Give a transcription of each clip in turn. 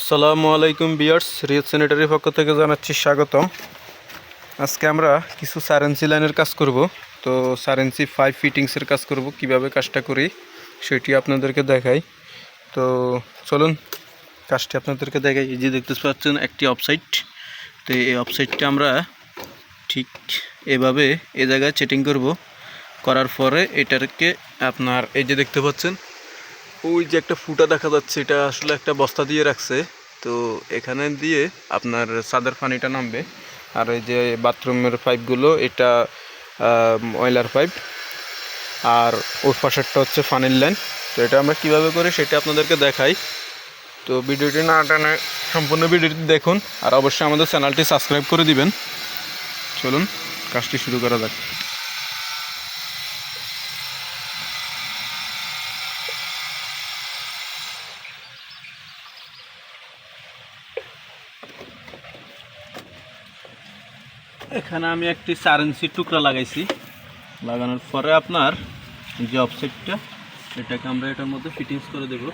আসসালামু আলাইকুম বিয়ার্স রিয়েল স্যানিটারির পক্ষ থেকে জানাচ্ছি স্বাগতম। আজকে আমরা কিছু সারেন্সি লাইনের কাজ করব। তো সারেন্সি ফাইভ ফিটিংসের কাজ করব, কীভাবে কাজটা করি সেটি আপনাদেরকে দেখাই। তো চলুন, কাজটি আপনাদেরকে দেখাই। এই যে দেখতে পাচ্ছেন, একটি অফসাইট তো এই অফসাইটটা আমরা ঠিক এভাবে এ জায়গায় চেটিং করব। করার পরে এটাকে আপনার, এই যে দেখতে পাচ্ছেন ওই যে একটা ফুটা দেখা যাচ্ছে, এটা আসলে একটা বস্তা দিয়ে রাখছে। তো এখানে দিয়ে আপনার সাদের পানিটা নামবে। আর এই যে বাথরুমের পাইপগুলো, এটা অয়েলার পাইপ। আর ওর পাশেরটা হচ্ছে ফানির লাইন। তো এটা আমরা কীভাবে করি সেটা আপনাদেরকে দেখাই। তো ভিডিওটি না টানে সম্পূর্ণ ভিডিওটি দেখুন। আর অবশ্যই আমাদের চ্যানেলটি সাবস্ক্রাইব করে দিবেন। চলুন, কাজটি শুরু করা যাক। এখানে আমি একটি সারেন্সির টুকরা লাগাইছি। লাগানোর পরে আপনার যে অফসেটটা এটাকে আমরা এটার মধ্যে ফিটিংস করে দেব।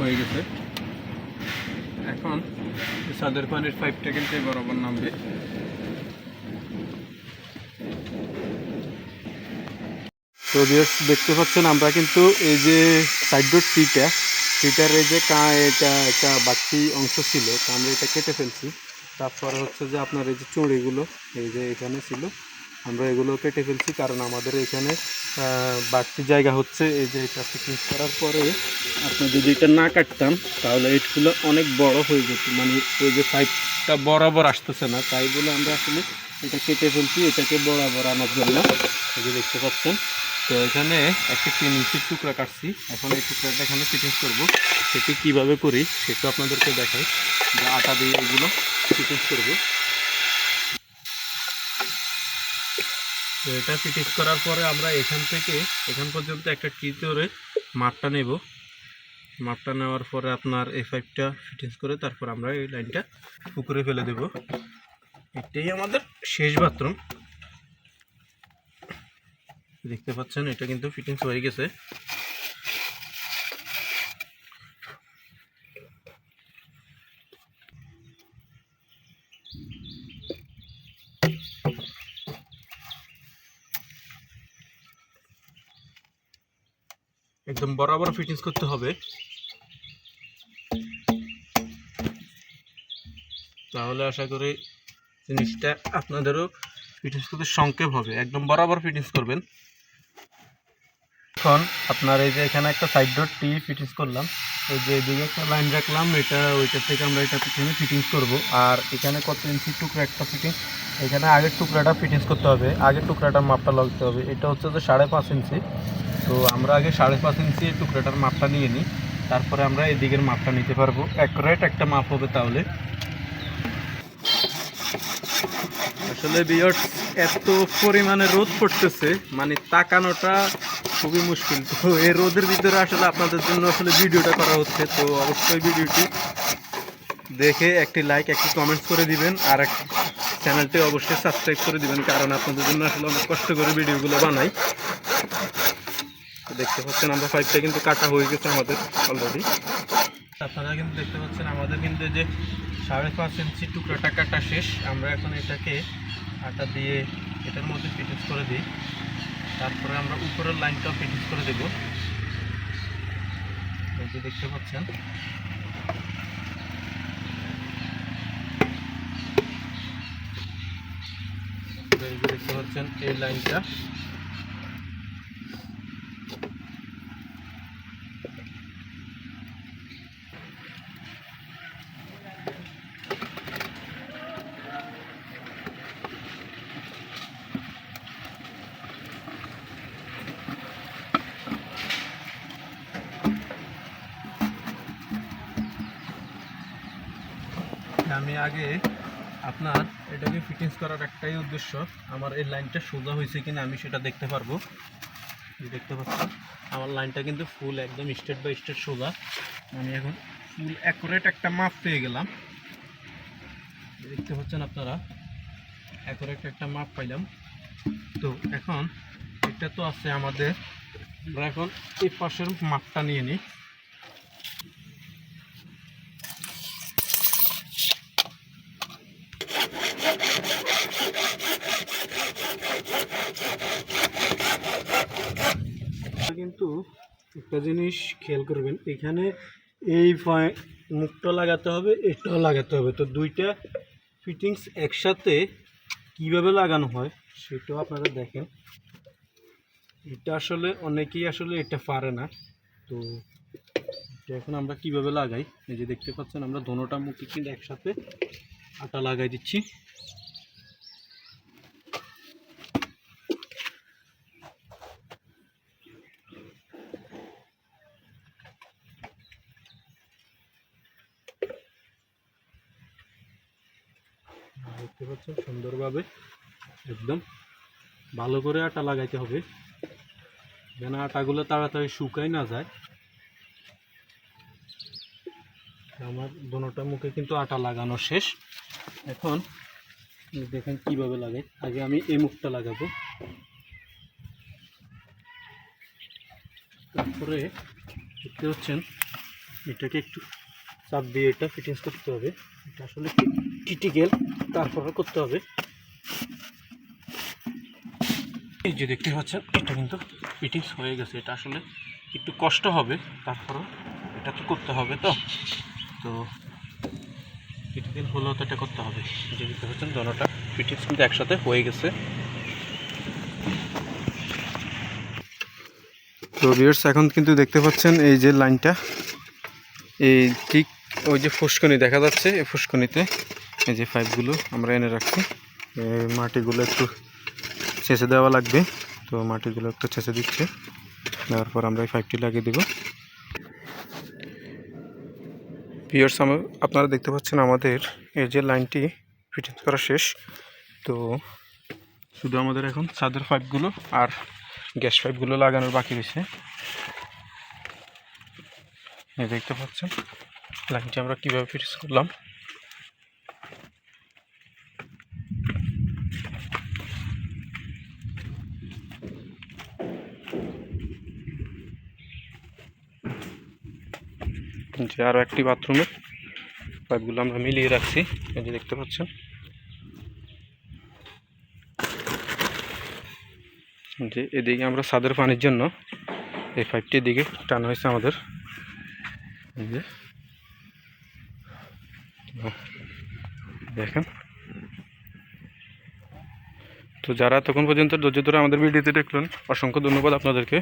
হয়ে গেছে। এখন সাদের পানির পাইপটা কিন্তু বরাবর নামবে। তো viewers, দেখতে পাচ্ছেন, আমরা কিন্তু এই যে সাইড ডোর টিটা টিটার এই যে কা এটা একটা বাড়তি অংশ ছিল, তো আমরা এটা কেটে ফেলছি। তারপরে হচ্ছে যে আপনার এই যে চুড়িগুলো, এই যে এখানে ছিল আমরা এগুলো কেটে ফেলছি কারণ আমাদের এখানে বাড়তি জায়গা হচ্ছে এই যে এটা ফিটিং করার পরে। আপনি যদি এটা না কাটতাম, তাহলে এইগুলো অনেক বড় হয়ে যেত। মানে ওই যে পাইপটা বরাবর আসতেছে না, তাই বলে আমরা আসলে এটা কেটে ফেলছি, এটাকে বরাবর আনার জন্য। এই যে দেখতে পাচ্ছেন। তো এখানে একটা তিন ইঞ্চির টুকরা কাটছি। এখন এই টুকরাটা এখানে ফিটিংস করব। সেটি কীভাবে করি, সেটা আপনাদেরকে দেখাই। যে আটা দিয়ে এগুলো ফিটিংস করব। তো এটা ফিটিংস করার পরে আমরা এখান থেকে, এখান পর্যন্ত একটা টি করে মাপটা নেব। মাপটা নেওয়ার পরে আপনার এ ফাইভটা ফিটিংস করে তারপর আমরা এই লাইনটা পুকুরে ফেলে দেব। এটাই আমাদের শেষ বাথরুম দেখতে পাচ্ছেন, এটা কিন্তু ফিটিংস হয়ে গেছে। একদম বরাবর ফিটিংস করতে হবে। তাহলে আশা করি জিনিসটা আপনাদেরও ফিটিংস করতে সংক্ষেপ হবে। একদম বরাবর ফিটিংস করবেন। এখন আপনার এই যে এখানে একটা সাইড ডট টি ফিটিংস করলাম। এই যে এদিকে একটা লাইন রাখলাম, এটা ওইটার থেকে আমরা এটা পিছনে ফিটিংস করব। আর এখানে কত ইঞ্চি টুকরা একটা ফিটিং এখানে আগের টুকরাটা ফিটিংস করতে হবে। আগের টুকরাটা মাপটা লাগতে হবে। এটা হচ্ছে যে সাড়ে পাঁচ ইঞ্চি তো আমরা আগে সাড়ে পাঁচ ইঞ্চি এই টুকরাটার মাপটা নিয়ে নিই। তারপরে আমরা এদিকের মাপটা নিতে পারব। অ্যাকুরেট একটা মাপ হবে তাহলে। আসলে বিয়ার্স এত পরিমাণে রোদ পড়তেছে মানে তাকানোটা খুবই মুশকিল। তো এই রোদের ভিতরে আসলে আপনাদের জন্য আসলে ভিডিওটা করা হচ্ছে। তো অবশ্যই ভিডিওটি দেখে একটি লাইক একটি কমেন্টস করে দিবেন। আর চ্যানেলটি অবশ্যই সাবস্ক্রাইব করে দিবেন, কারণ আপনাদের জন্য আসলে অনেক কষ্ট করে ভিডিওগুলো বানাই। দেখতে পাচ্ছেন, আমরা পাইপটা কিন্তু কাটা হয়ে গেছে আমাদের অলরেডি আপনারা কিন্তু দেখতে পাচ্ছেন, আমাদের কিন্তু যে সাড়ে পাঁচ ইঞ্চি টুকরাটা কাটা শেষ। আমরা এখন এটাকে আটা দিয়ে এটার মধ্যে ফিটিংস করে দিই। তারপরে আমরা উপরের লাইনটাও ফিটিংস করে দেব। দেখতে পাচ্ছেন। দেখতে পাচ্ছেন এই লাইনটা আমি আগে আপনার এটাকে ফিটিংস করার একটাই উদ্দেশ্য, আমার এই লাইনটা সোজা হয়েছে কিনা আমি সেটা দেখতে পারব। দেখতে পাচ্ছেন? আমার লাইনটা কিন্তু ফুল একদম স্টেট বাই স্টেট সোজা। আমি এখন ফুল অ্যাকুরেট একটা মাপ পেয়ে গেলাম। দেখতে পাচ্ছেন আপনারা? অ্যাকুরেট একটা মাপ পাইলাম। তো এখন, এটা তো আছে আমাদের, আমরা এখন এই পাশের মাপটা নিয়ে নিই। কিন্তু একটা জিনিস খেয়াল করবেন, এখানে এই মুখটা লাগাতে হবে এটাও লাগাতে হবে। তো দুইটা ফিটিংস একসাথে কীভাবে লাগানো হয় সেটাও আপনারা দেখেন। এটা আসলে অনেকেই আসলে এটা পারে না। তো এটা এখন আমরা কীভাবে লাগাই? এই যে দেখতে পাচ্ছেন, আমরা দোনোটা মুখে কিন্তু একসাথে আটা লাগাই দিচ্ছি। দেখতে পাচ্ছেন, সুন্দরভাবে একদম ভালো করে আটা লাগাইতে হবে। যেন আটাগুলো তাড়াতাড়ি শুকাই না যায়। আমার দোনোটা মুখে কিন্তু আটা লাগানো শেষ। এখন দেখেন কীভাবে লাগাই আগে আমি এই মুখটা লাগাবো। তারপরে দেখতে হচ্ছেন এটাকে একটু চাপ দিয়ে এটা ফিটিংস করতে হবে। এটা আসলে ক্রিটিক্যাল তারপরে করতে হবে। এই যে দেখতে পাচ্ছেন, এটা কিন্তু ফিটিংস হয়ে গেছে। এটা আসলে একটু কষ্ট হবে, তারপরও এটা তো করতে হবে তো। তো ক্রিটিক্যাল হলেও তো এটা করতে হবে। যে দেখতে পাচ্ছেন, দোনোটা ফিটিংস কিন্তু একসাথে হয়ে গেছে। তো ভিউয়ার্স এখন কিন্তু দেখতে পাচ্ছেন এই যে লাইনটা, এই ঠিক ওই যে ফুসকুনি দেখা যাচ্ছে, এই ফুসকুনিতে এই যে পাইপগুলো আমরা এনে রাখছি। মাটিগুলো একটু ছেঁচে দেওয়া লাগবে, তো মাটিগুলো একটু ছেঁচে দিচ্ছে। দেওয়ার পর আমরা এই পাইপটি লাগিয়ে দেবো। দেব পিয়ার্স আপনারা দেখতে পাচ্ছেন আমাদের এই যে লাইনটি ফিটিংস করা শেষ। তো শুধু আমাদের এখন ছাদের পাইপগুলো আর গ্যাস পাইপগুলো লাগানোর বাকি রয়েছে। দেখতে পাচ্ছেন। লাইনটি আমরা কীভাবে ফিটিংস করলাম? যে আরও একটি বাথরুমের পাইপগুলো আমরা মিলিয়ে রাখছি যে দেখতে পাচ্ছেন। যে এদিকে আমরা ছাদের পানির জন্য এই পাইপটি এদিকে টানা হয়েছে আমাদের। যে দেখেন। তো যারা তখন পর্যন্ত ধৈর্য ধরে আমাদের ভিডিওতে দেখলেন অসংখ্য ধন্যবাদ আপনাদেরকে।